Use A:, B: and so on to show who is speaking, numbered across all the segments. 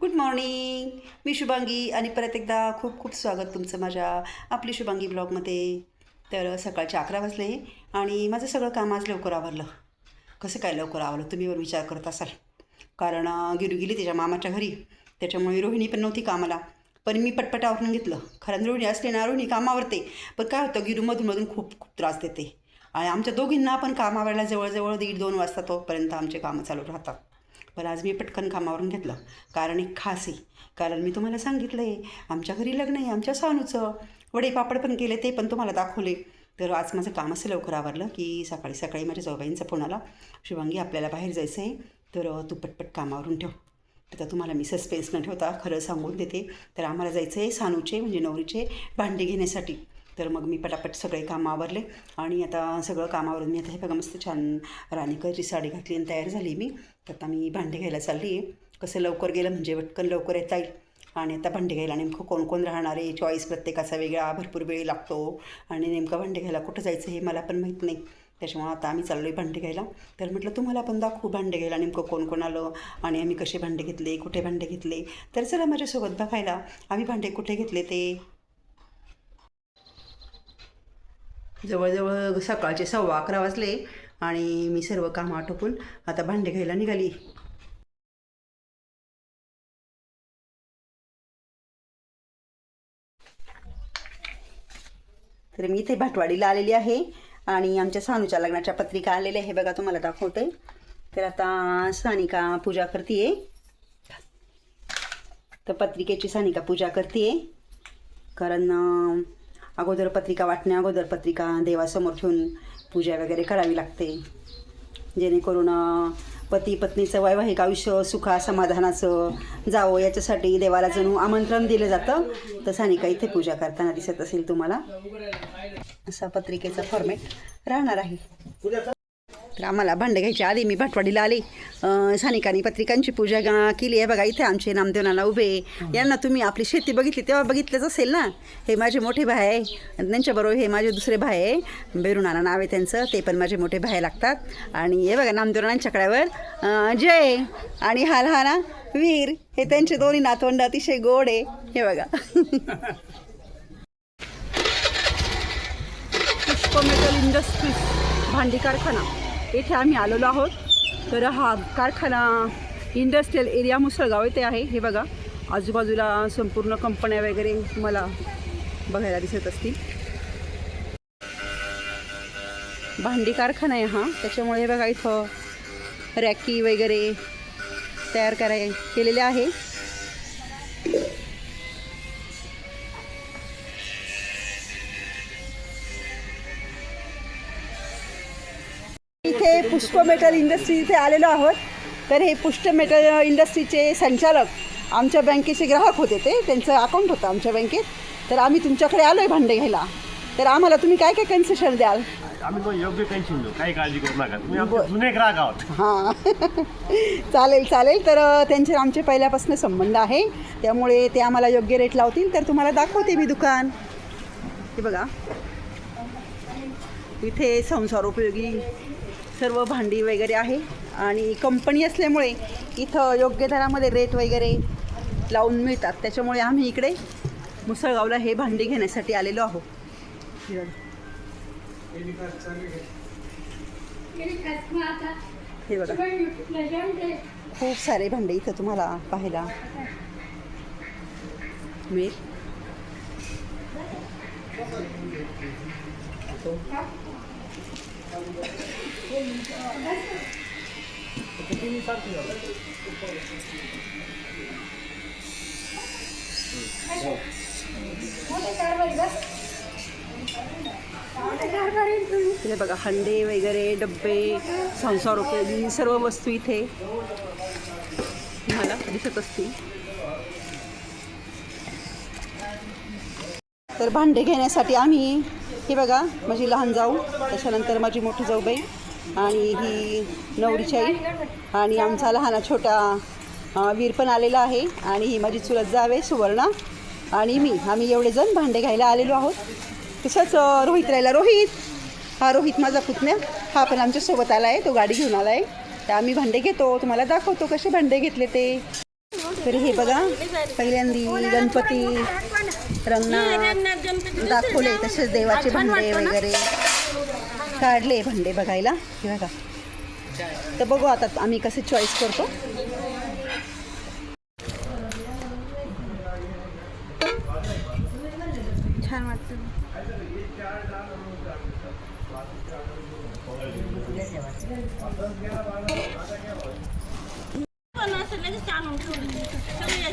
A: Good morning मी शुभांगी आणि परत एकदा खूप खूप स्वागत तुमचं माझ्या आपली शुभांगी ब्लॉगमध्ये. तर सकाळचे अकरा वाजले आणि माझं सगळं काम आज लवकर आवरलं. कसं काय लवकर आवरलं तुम्ही वर विचार करत असाल. कारण अं, गिरू गेली तिच्या मामाच्या घरी. त्याच्यामुळे रोहिणी पण नव्हती कामाला. पण मी पटपट आवरून घेतलं. खरं रोहिणी असली ना रोहिणी कामावरते पण काय होतं गिरू मधून खूप खूप त्रास देते. आणि आमच्या दोघींना पण कामावरला जवळजवळ दीड दोन वाजता तोपर्यंत आमचे कामं चालू राहतात. पण आज मी पटकन कामावरून घेतलं. कारण एक खास आहे. कारण मी तुम्हाला सांगितलं आहे आमच्या घरी लग्न आहे आमच्या सानूचं. वडे पापड पण केले ते पण तुम्हाला दाखवले. तर आज माझं काम असं लवकर आवरलं की सकाळी सकाळी माझ्या जाऊबाईंचा फोन आला. शिवांगी आपल्याला बाहेर जायचं आहे तर तू पटपट कामावरून ठेव. तर तुम्हाला मी सस्पेन्स न ठेवता खरं सांगून देते. तर आम्हाला जायचं आहे सानूचे म्हणजे नवरीचे भांडे घेण्यासाठी. तर मग मी पटापट सगळे कामं आवरले आणि आता सगळं कामावरून मी आता हे बघा मस्त छान राणीकरची साडी घातली आणि तयार झाली मी. तर आता मी भांडे घ्यायला चालली आहे. कसं लवकर गेलं म्हणजे पटकन लवकर येता येईल. आणि आता भांडे घ्यायला नेमकं कोण कोण राहणार आहे? चॉईस प्रत्येकाचा वेगळा भरपूर वेळ लागतो. आणि नेमकं भांडे घ्यायला कुठं जायचं हे मला पण माहीत नाही. त्याच्यामुळं आता आम्ही चाललो आहे भांडे घ्यायला. तर म्हटलं तुम्हाला पण दाखवू भांडे घ्यायला नेमकं कोण कोण आलं आणि आम्ही कसे भांडे घेतले कुठे भांडे घेतले. तर चला माझ्यासोबत बघायला. आम्ही भांडे कुठे घेतले ते? जवळजवळ सकाळचे सव्वा अकरा वाजले आणि मी सर्व कामं आटोपून आता भांडे घ्यायला निघाली. तर मी इथे भाटवाडीला आलेली आहे आणि आमच्या सानूच्या लग्नाच्या पत्रिका आलेल्या आहे बघा तुम्हाला दाखवते. तर आता सानिका पूजा करते तर पत्रिकेची सानिका पूजा करते कारण अगोदर पत्रिका वाटण्या अगोदर पत्रिका देवासमोर ठेवून पूजा वगैरे करावी लागते. जेणेकरून पती पत्नीचं वैवाहिक आयुष्य सुखा समाधानाचं जावं याच्यासाठी देवाला जणू आमंत्रण दिलं जातं. तर सानिका इथे पूजा करताना दिसत असेल तुम्हाला. असा पत्रिकेचा फॉर्मेट राहणार आहे. तर आम्हाला भांडे घ्यायच्या आधी मी भाटवाडीला आले. अं, सानिकाने पत्रिकांची पूजा गा- केली आहे. बघा इथे आमचे नामदेवनाला उभे. यांना तुम्ही आपली शेती बघितली तेव्हा बघितलंच असेल ना? हे माझे मोठे भाई आहे. त्यांच्याबरोबर हे माझे दुसरे भाई आहे. बेरुणाला नाव आहे त्यांचं. ते पण माझे मोठे भाई लागतात. आणि हे बघा नामदेवनांच्या कड्यावर. जय. आणि हा. लहाना वीर. हे त्यांचे दोन्ही नातवंड अतिशय गोड आहे. हे बघा. पुष्प मेटल इंडस्ट्रीज भांडी कारखाना. येथे आम्ही आलेलो आहोत. तर हा कारखाना इंडस्ट्रीयल एरिया मुसळगाव येथे आहे. हे बघा आजूबाजूला संपूर्ण कंपन्या वगैरे तुम्हाला बघायला दिसत असतील. भांडी कारखाना आहे हा. त्याच्यामुळे हे बघा इथं रॅकी वगैरे तयार कराय केलेले आहे. पुष्प मेटल इंडस्ट्री इथे आलेलो आहोत. तर हे पुष्प मेटल इंडस्ट्रीचे संचालक आमच्या बँकेचे ग्राहक होते ते. त्यांचं अकाउंट होतं आमच्या बँकेत. तर आम्ही तुमच्याकडे आलो आहे भांडे घ्यायला. तर आम्हाला तुम्ही काय काय कन्सेशन द्याल?
B: आम्ही तो योग्य टेन्शन घेऊ काही काळजी करू नका. तुम्ही आमचे
A: बरं.
B: जुने ग्राहक आहोत.
A: हां. चालेल चालेल. तर त्यांचे आमचे पहिल्यापासून संबंध आहे. त्यामुळे ते आम्हाला योग्य रेट लावतील. तर तुम्हाला दाखवते मी दुकान. हे बघा. इथे संसार उपयोगी. सर्व भांडी वगैरे आहे. आणि कंपनी असल्यामुळे इथं योग्य दरामध्ये रेट वगैरे लावून मिळतात. त्याच्यामुळे आम्ही इकडे मुसळगावला हे भांडी घेण्यासाठी आलेलो आहोत. हे बघा. खूप सारे भांडे इथं तुम्हाला पाहायला मिळेल. इथे बघा हंडे वगैरे डब्बे संसार रुपये सर्व वस्तू इथे तुम्हाला दिसत असतील. तर भांडे घेण्यासाठी आम्ही हे बघा माझी लहान जाऊ त्याच्यानंतर माझी मोठी जाऊबाई आणि ही नवरीची आई. आणि आमचा लहाना छोटा वीर पण आलेला आहे आणि ही माझी चुलत जावे सुवर्णा आणि मी. आम्ही एवढे जण भांडे घ्यायला आलेलो आहोत. तसंच रोहित राहिला. रोहित! हा रोहित माझा पुतण्या. हा पण आमच्यासोबत आला आहे तो गाडी घेऊन आला आहे. तर आम्ही भांडे घेतो. तुम्हाला दाखवतो कसे भांडे घेतले ते. तर हे बघा पहिल्यांदी गणपती. रंगनाथ दाखवले तसेच देवाचे भांडे वगैरे. काढले भांडे बघायला हे बघा. तर बघू आता आम्ही कसे चॉईस करतो.
C: छान वाटतं.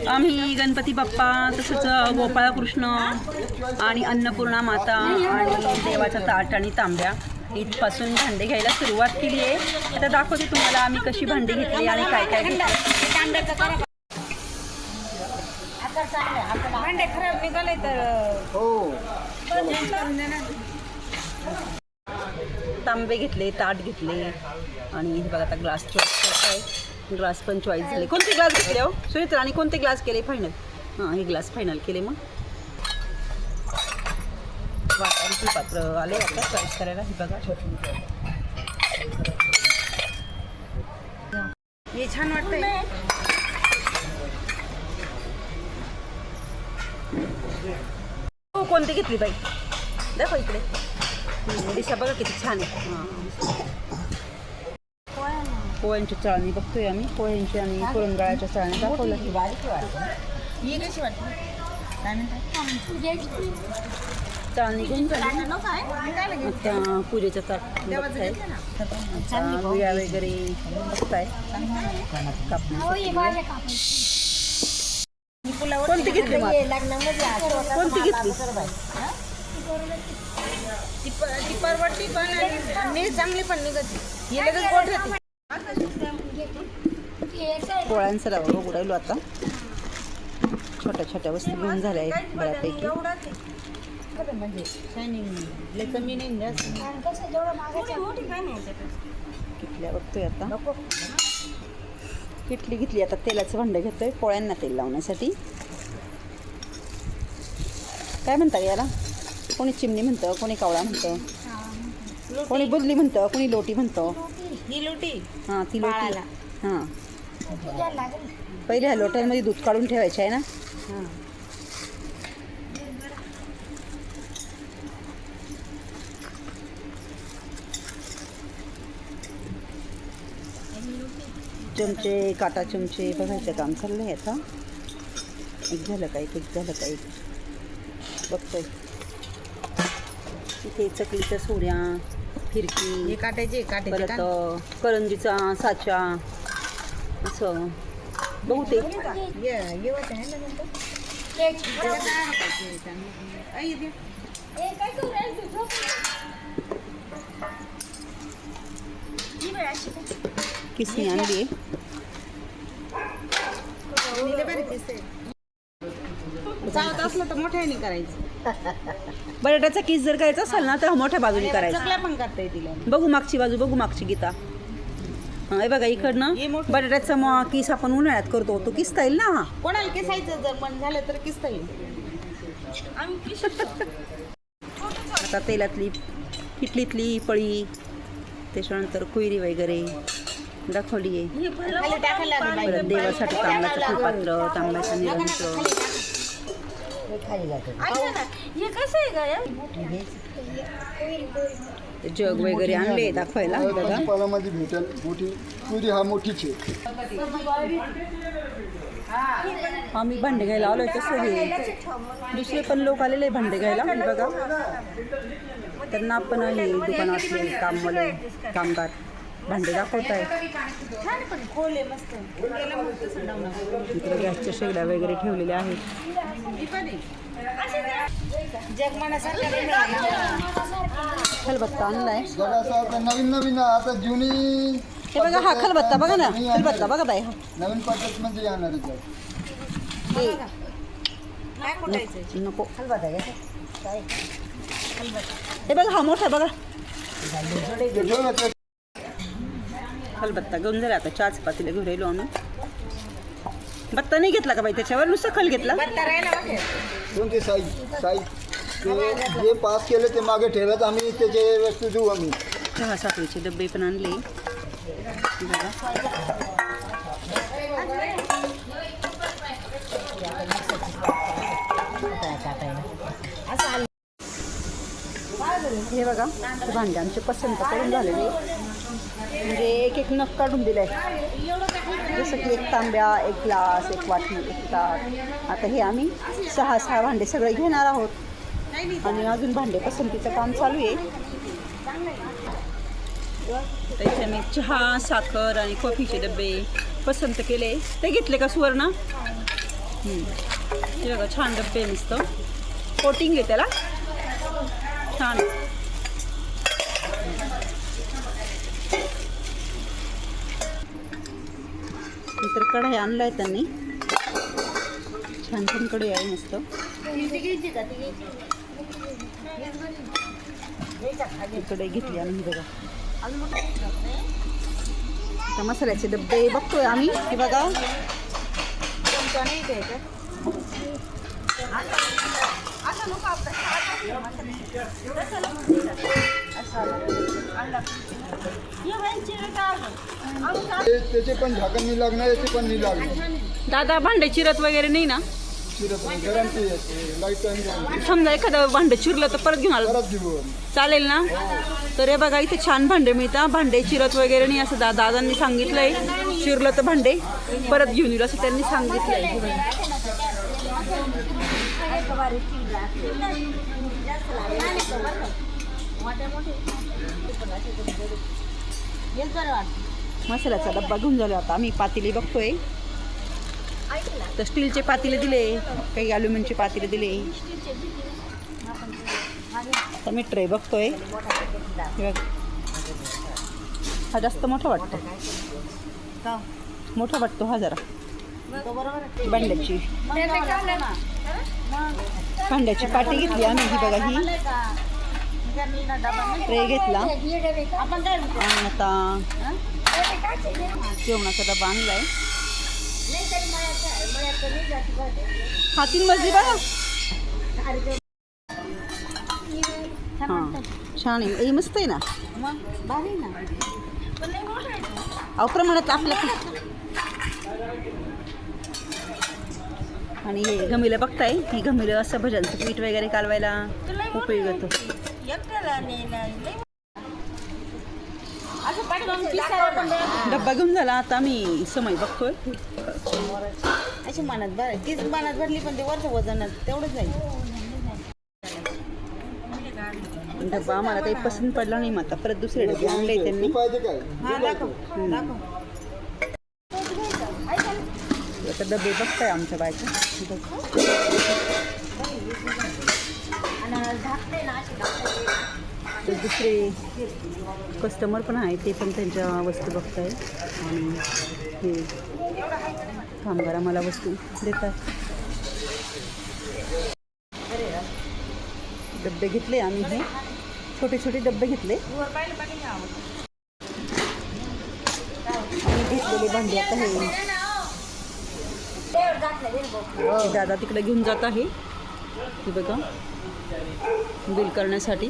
A: आम्ही गणपती बाप्पा तसंच गोपाळकृष्ण आणि अन्नपूर्णा माता आणि देवाचा ताट आणि तांब्या इथपासून भांडे घ्यायला सुरुवात केली आहे. आता दाखवते तुम्हाला आम्ही कशी भांडी घेतली आणि काय काय घेतलं.
C: भांडे खराब निघाले तर
A: तांबे घेतले ताट घेतले आणि हे बघा आता ग्लास आहे. ग्लास पण चॉईस झाले. कोणते ग्लास घेतले हो? सुमित्रा आणि कोणते ग्लास केले? फायनल हां हे ग्लास फायनल केले मग. वाटांची पात्र आले आता चॉईस करायला. हे बघा.
C: हे छान वाटतंय.
A: हो कोणती घेतली बाई? दाखव इकडे. दिशा बघा किती छान आहे. हां. पोह्यांची चाळणी बघतोय आम्ही पोह्यांची आणि पुरणगाळ्याच्या चाळणी दाखवल्या
C: ही कशी वाटते काय म्हणतात
A: चाळणी घेऊन आता पूजेचं ताट वगैरे बघताय कोणती घेतली कोणती घेतली
C: ती परवडती पण आणि चांगली पण निघत ही लगेच गोठ
A: पोळ्यांचं रवा उघडायलो आता. छोट्या छोट्या वस्तू घेऊन झाल्या आहेत बऱ्यापैकी.
C: कमी नाही
A: किटल्या बघतोय आता. किटली घेतली आता तेलाचं भांडं घेतोय पोळ्यांना तेल लावण्यासाठी. काय म्हणता याला? कोणी चिमणी म्हणतं कोणी कावळा म्हणतं कोणी बुदली म्हणतं कोणी लोटी म्हणतं.
C: ही
A: हां ती लोटी. हां. पहिले ह्या लोट्यांमध्ये दूध काढून ठेवायचे आहे ना? चमचे काटा चमचे बघायचं काम चाललं आहे आता. एक झालं का एक एक झालं का एक? बघतोय. इथे चकलीच्या सोऱ्या फिरकी
C: हे काटायचे काटायचे
A: परत करंजीचा साचा असं. बघू ते
C: येवत आहे ना नंतर. आई दे.
A: किसणी आणली.
C: चावत असलं तर मोठ्याने करायचं.
A: बटाट्याचा किस जर करायचा असेल ना तर मोठ्या बाजूने करायचा.
C: चकल्या पण करता येतील
A: बघू मागची बाजू बघू मागची गीता. हा, हे बघा इकडनं
C: मोठं.
A: बटाट्याचा मग किस आपण उन्हाळ्यात करतो. तो किसता येईल ना? हा
C: कोणाला किसायचं जर पण झालं तर किसता येईल
A: आता तेलातली किटलीतली पळी त्याच्यानंतर कुयरी वगैरे दाखवली आहे.
C: खाली टाकायला लागलं बाई.
A: परत देवासाठी तांब्याचं फुलपात्र तांब्याचं निरंतर जग वगैरे आणले दाखवायला हे बघा
D: पालामध्ये भेटेल मोठी पुरी हा मोठीच आहे.
A: आम्ही भांडे घ्यायला आलोय तसं हे. दुसरे पण लोक आलेले भांडे घ्यायला हे बघा. त्यांना पण हे दुकानातले कामवाले कामगार. भांडे दाखवत आहे
C: खोल आहे मस्त गेलं मग तसं डाऊन
A: इकडे गॅसच्या शेगड्या वगैरे ठेवलेल्या आहेत.
C: जगमानासारखा नाही मिळाला.
A: खलबत्ता आणलाय.
D: जगाचा आता नवीन नवीन आता जुनी
A: हे बघा हा खलबत्ता बघा ना. खलबत्ता बघा बाई हा.
D: नवीन पद्धत म्हणजे येणार आहे
A: हे.
C: काय कुठायचं
A: नको. हे बघा हा मोठा बघा.
D: ते घेऊ ना ते
A: खलबत्ता घेऊन झाला आता चहाच पातीला घेऊन राहिलो आम्ही. बत्ता नाही घेतला का बाई त्याच्यावर? नुसतं खल घेतला.
C: बत्ता राहिला बघ
D: कोणते साईज साईज ते जे पास केले ते मागे ठेवत आम्ही त्याचे वस्तू देऊ आम्ही.
A: चहा साखरेचे डबे पण आणले. बघा. हे बघा हे भांडे आमचे पसंत करून झालेले. म्हणजे एक एक नख काढून दिलंय. जसं की एक तांब्या एक ग्लास एक वाटी एक ताट आता हे आम्ही सहा सहा भांडे सगळे घेणार आहोत. आणि अजून भांडे पसंतीचं काम चालू आहे. त्याच्या मी चहा साखर आणि कॉफीचे डबे पसंत केले. ते घेतले का सुवर्ण? हे बघा छान डब्बे नसतं नुसतं. कोटिंग आहे त्याला. छान. नंतर कढाई आणलाय त्यांनी. छान छान कढई आहे मस्त. कढई घेतली आम्ही बघा. आता मसाल्याचे डबे बघतोय आम्ही. की बघा.
D: नाही त्याचे पण झाकण नाही लागणार याचे पण नाही लागणार.
A: दादा भांडे चिरत वगैरे नाही ना?
D: चिरत नाही गॅरंटी येते लाईफ टाईम गॅरंटी
A: समजा एखादं भांडं चिरलं तर परत घेऊन आलं.
D: परत घेऊ
A: चालेल ना? तर हे बघा इथे छान भांडे मिळतात. भांडे चिरत वगैरे नाही असं दा दादांनी सांगितलंय. चिरलं तर भांडे परत घेऊन येईल असं त्यांनी सांगितलंय. हे. मसाल्याचा डब्बा घेऊन झाला आता. आम्ही पातेले बघतोय. तर स्टीलचे पातेले दिले. काही अल्युमिनियमचे पातेले दिले. आता मी ट्रे बघतोय. हे जास्त मोठा वाटतो. मोठा वाटतो हा जरा. भांड्याची. भांड्याची पाटी घेतली आम्ही ही बघा ही. ट्रे घेतला. आणि आता जेवणाचा डबा आणलाय. हा तीन मजली बघा. छान आहे. मस्त आहे ना. अहो प्रमाणात आपल्या आणि हे घमिलं बघताय? ही घमिलं असं भजनचं पीठ वगैरे कालवायला उपयोग येतो डब्बा घेऊन झाला आता आम्ही समय बघतोय.
C: अशी मनात भर तीच मनात भरली पण ते वरचं वजन तेवढंच
A: पण डब्बा आम्हाला काही पसंत पडला नाही मग आता परत दुसरे डबे आणले त्यांनी.
C: तर
A: आता डबे बघताय आमच्या बायका. दुसरे कस्टमर पण आहे ते पण त्यांच्या वस्तू बघताय. आणि हे कामगार आम्हाला वस्तू देतात. डबे घेतले आम्ही हे. छोटे छोटे डबे घेतले. आणि घेतलेले भांडे आता हे. दादा तिकडे घेऊन जात आहे. हे बघा. बिल करण्यासाठी.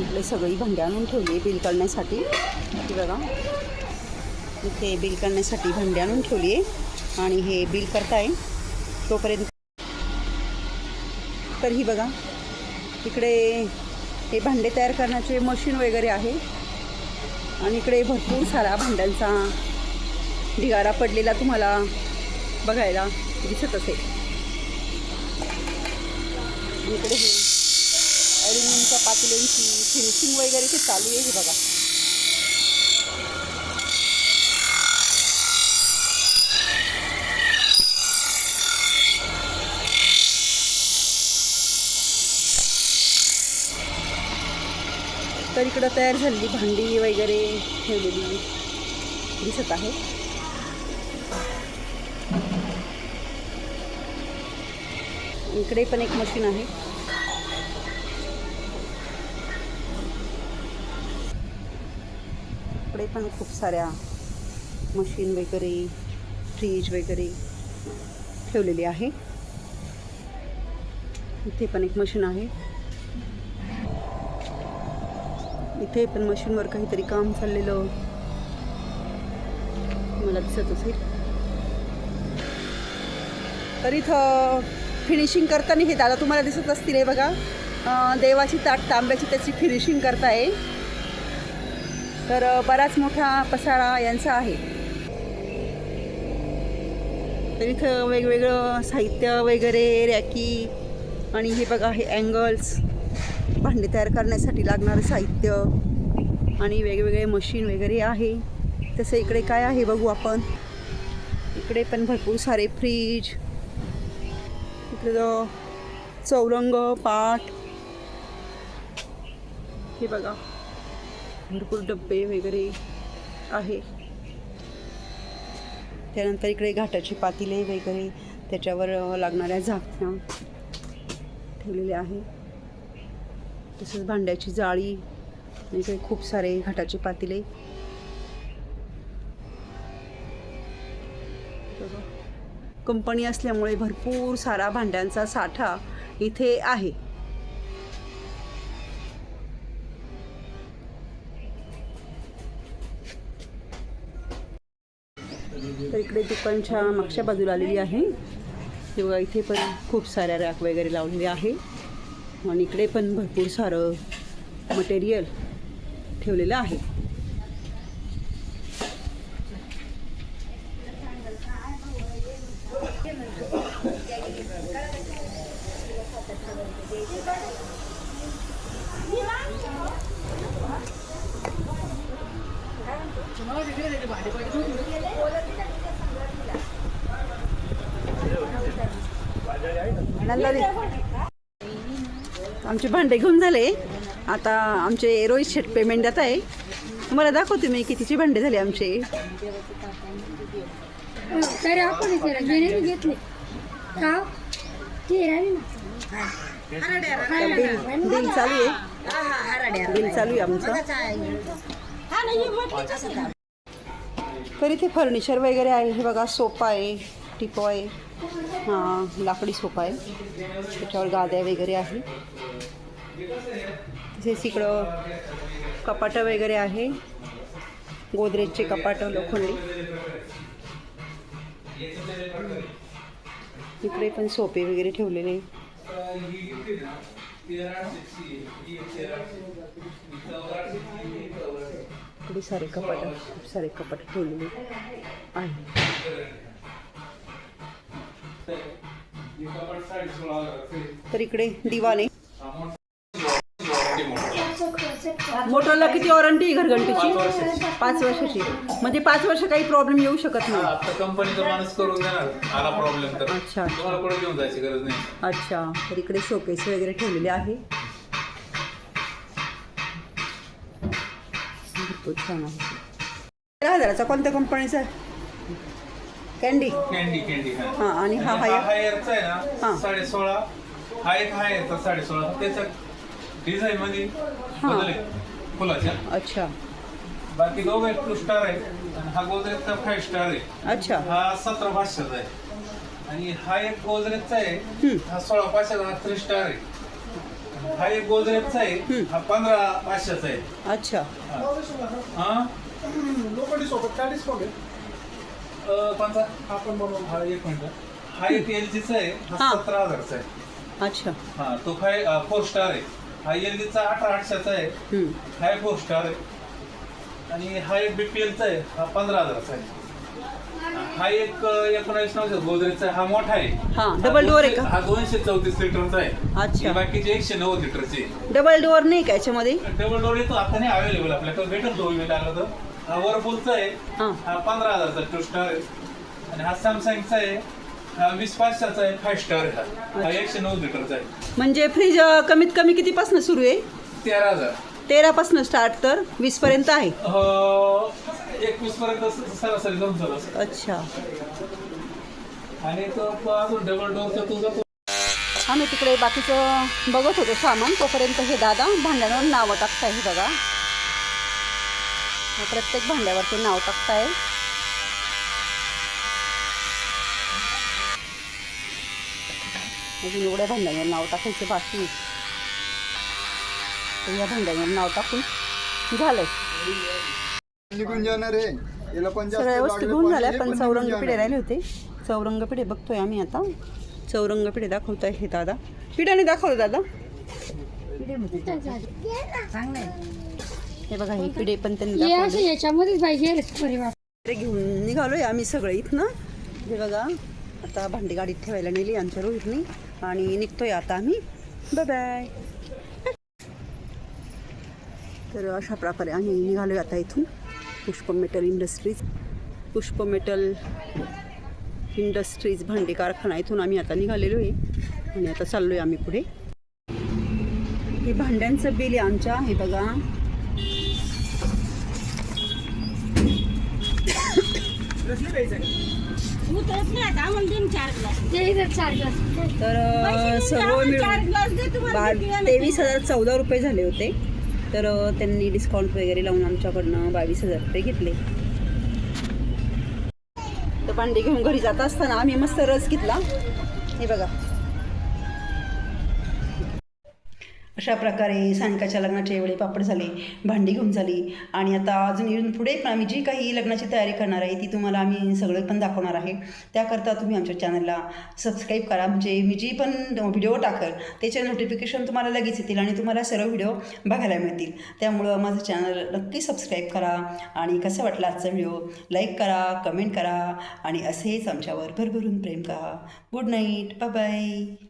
A: इकडे सगळी भांडी आणून ठेवली बिल करण्यासाठी. हे बघा. इथे बिल करण्यासाठी भांडी आणून ठेवली आहे. आणि हे बिल करताय. तोपर्यंत तर ही बघा. इकडे हे भांडे तयार करण्याचे मशीन वगैरे आहे. आणि इकडे भरपूर सारा भांड्यांचा ढिगारा पडलेला तुम्हाला बघायला दिसत असेल. इकडे हे ॲल्युमिनियमच्या पातेल्यांची फिनिशिंग वगैरे ते चालू आहे हे बघा. तर इकडं तयार झालेली भांडी वगैरे ठेवलेली दिसत आहे. इकडे पण एक मशीन आहे. इकडे पण खूप साऱ्या मशीन वगैरे फ्रीज वगैरे ठेवलेली आहे. इथे पण एक मशीन आहे. इथे पण मशीनवर काहीतरी काम चाललेलं. मला दिसत असेल. तर इथं फिनिशिंग करताना हे दादा तुम्हाला दिसत असतील हे बघा. देवाची ताट तांब्याची त्याची फिनिशिंग करताय. तर बराच मोठा पसारा यांचा आहे. तर इथं वेगवेगळं साहित्य वगैरे रॅकी आणि हे बघा हे अँगल्स भांडे तयार करण्यासाठी लागणारं साहित्य आणि वेगवेगळे मशीन वगैरे आहे. तसं इकडे काय आहे बघू आपण. इकडे पण भरपूर सारे फ्रीज आपलं चौरंग पाट हे बघा. भरपूर डब्बे वगैरे आहे. त्यानंतर इकडे घाटाची पातिले वगैरे त्याच्यावर लागणाऱ्या झाकण्या ठेवलेल्या आहे. तसंच भांड्याची जाळी इकडे खूप सारे घाटाचे पातिले. कंपनी असल्यामुळे भरपूर सारा भांड्यांचा साठा इथे आहे. तर इकडे दुकानच्या मागच्या बाजूला आलेली आहे. तेव्हा इथे पण खूप साऱ्या रॅक वगैरे लावलेले आहे. आणि इकडे पण भरपूर सारं मटेरियल ठेवलेलं आहे. आमचे भांडे घेऊन झाले. आता आमचे रोहित शेट पेमेंट देत आहे. तुम्हाला दाखवते मी कितीचे भांडे झाले आमचे. बिल चालू आहे. बिल चालू आहे आमचं. तर इथे फर्निचर वगैरे आहे. हे बघा सोफा आहे. टिपो आहे हां लाकडी सोफा आहे. त्याच्यावर गाद्या वगैरे आहे. तसेच इकडं कपाटं वगैरे आहे. गोदरेजचे कपाटं लोखंडी. इकडे पण सोफे वगैरे ठेवलेले. इकडे सारे कपाट खूप सारे कपाट ठेवलेले आहे तर इकडे दिवाने. मोटरला किती वॉरंटी घरघंटीची पाच वर्षाची. म्हणजे पाच वर्ष काही प्रॉब्लेम येऊ शकत नाही.
E: आता कंपनीचा माणूस करून देणार. आला प्रॉब्लेम तर.
A: अच्छा.
E: तुम्हाला कुठे घेऊन जायची गरज नाही.
A: अच्छा. तर इकडे शोकेस वगैरे ठेवलेले आहे. भरपूर छान आहे. तेरा हजाराचा कोणत्या कंपनीचा कॅन्डी
E: कॅन्डी कॅन्डी हा.
A: हां आणि हा
E: हा
A: हा
E: हायरचा आहे
A: हा.
E: ना साडे सोळा हा एक हायरचा साडे सोळा त्याच्या डिझाईन मध्ये बदल आहे फुलाच्या.
A: अच्छा.
E: बाकी दोघं एक टू स्टार आहे आणि हा गोदरेजचा फाईव्ह स्टार आहे.
A: अच्छा.
E: हा सतरा पाचशेचा आहे. आणि हा एक गोदरेजचा आहे हा सोळा पाचशेचा हा थ्री स्टार आहे. हा एक गोदरेजचा आहे हा पंधरा पाचशेचा आहे.
A: अच्छा.
E: हा.
F: लोखंडी सोबत काय डिस्काउंट आहे.
E: कोणता
F: आपण बनवू
E: हा एक मिनिट. हा एक एल जीचा आहे हा
A: हा.
E: सतरा हजारचा आहे.
A: अच्छा.
E: हा तो फाय फोर स्टार आहे. हा एल जीचा अठरा आठशेचा आहे.
A: हम्म.
E: हा एक फोर स्टार आहे. आणि हा एक बीपीएलचा आहे हा पंधरा हजाराचा आहे. हा एक अ, एकोणावीस नऊशे गोदरेजचा आहे. हा मोठा आहे.
A: हा, double door आहे का?
E: हा दोनशे चौतीस लिटरचा आहे.
A: अच्छा.
E: आणि बाकीचे एकशे नव्वद लिटरचे आहे.
A: डबल डोअर नाही का याच्यामध्ये?
E: डबल डोर येतो. आता नाही अवेलेबल आपल्याकडे. भेटेल तो वेळ लागला तर. हा वरपूलचा आहे.
A: हा.
E: हा पंधरा हजारचा टू स्टार आहे. आणि हा सॅमसंगचा आहे. हा वीस पाचशेचा आहे फाईव्ह स्टार आहे हा. हा एकशे नऊ लिटरचा आहे.
A: म्हणजे फ्रीज कमीत कमी कितीपासून सुरू आहे?
E: तेरा हजार.
A: तेरापासून स्टार्ट तर वीसपर्यंत आहे.
E: एकवीस पर्यंत स- सरासरी जाऊन चालू.
A: अच्छा.
E: आणि तो तो अजून डबल डोरचा तुझा तो
A: आम्ही तिकडे बाकीचं बघत होतो सामान. तोपर्यंत हे दादा भांड्यांवर नावं टाकताय हे बघा. हा प्रत्येक भांड्यावरती नाव टाकताय. अजून एवढ्या भांड्यांवर नाव टाकायचं बाकी या भांड्यांवर नाव टाकून झालंय. सगळ्या वस्तू
D: लागले
A: घेऊन झाल्या पण चौरंग पिढे. राहिले होते. चौरंग पिढे बघतोय आम्ही आता. चौरंग पिढे दाखवताय हे दादा. पिढ्याने दाखवलं दादा. हे बघा हे पिढे पण त्यांनी
G: हे
A: दाखवले.
G: याच्यामध्येच पाहिजे
A: घेऊन निघालोय आम्ही सगळे इथनं. हे बघा आता भांडी गाडीत ठेवायला नेली आमच्या रोहितनी आणि निघतोय आता आम्ही. बाय बाय तर अशा प्रकारे आम्ही निघालोय आता इथून Pushp metal industries. Pushp metal industries भांडी कारखाना इथून आम्ही आता निघालेलो आहे आणि आता चाललोय आम्ही पुढे. हे भांड्यांचं बिल आहे आमच्या हे बघा. तर अ, सर्व मिळून बा तेवीस हजार चौदा रुपये झाले होते. तर त्यांनी डिस्काउंट वगैरे लावून आमच्याकडनं बावीस हजार रुपये घेतले. तर भांडी घेऊन घरी जात असताना आम्ही मस्त रस घेतला. हे बघा. अशा प्रकारे सानिकाच्या लग्नाच्या एवढे पापड झाले भांडी घेऊन झाली आणि आता अजून येऊन पुढे पण आम्ही जी काही लग्नाची तयारी करणार आहे ती तुम्हाला आम्ही सगळं पण दाखवणार आहे. त्याकरता तुम्ही आमच्या चॅनलला सबस्क्राईब करा. म्हणजे मी जी पण व्हिडिओ टाकल त्याचे नोटिफिकेशन तुम्हाला लगेच येतील आणि तुम्हाला सर्व व्हिडिओ बघायला मिळतील. त्यामुळं माझं चॅनल नक्की सबस्क्राईब करा आणि कसं वाटलं आजचा व्हिडिओ लाईक करा कमेंट करा आणि असेच आमच्यावर भरभरून प्रेम करा. Good night bye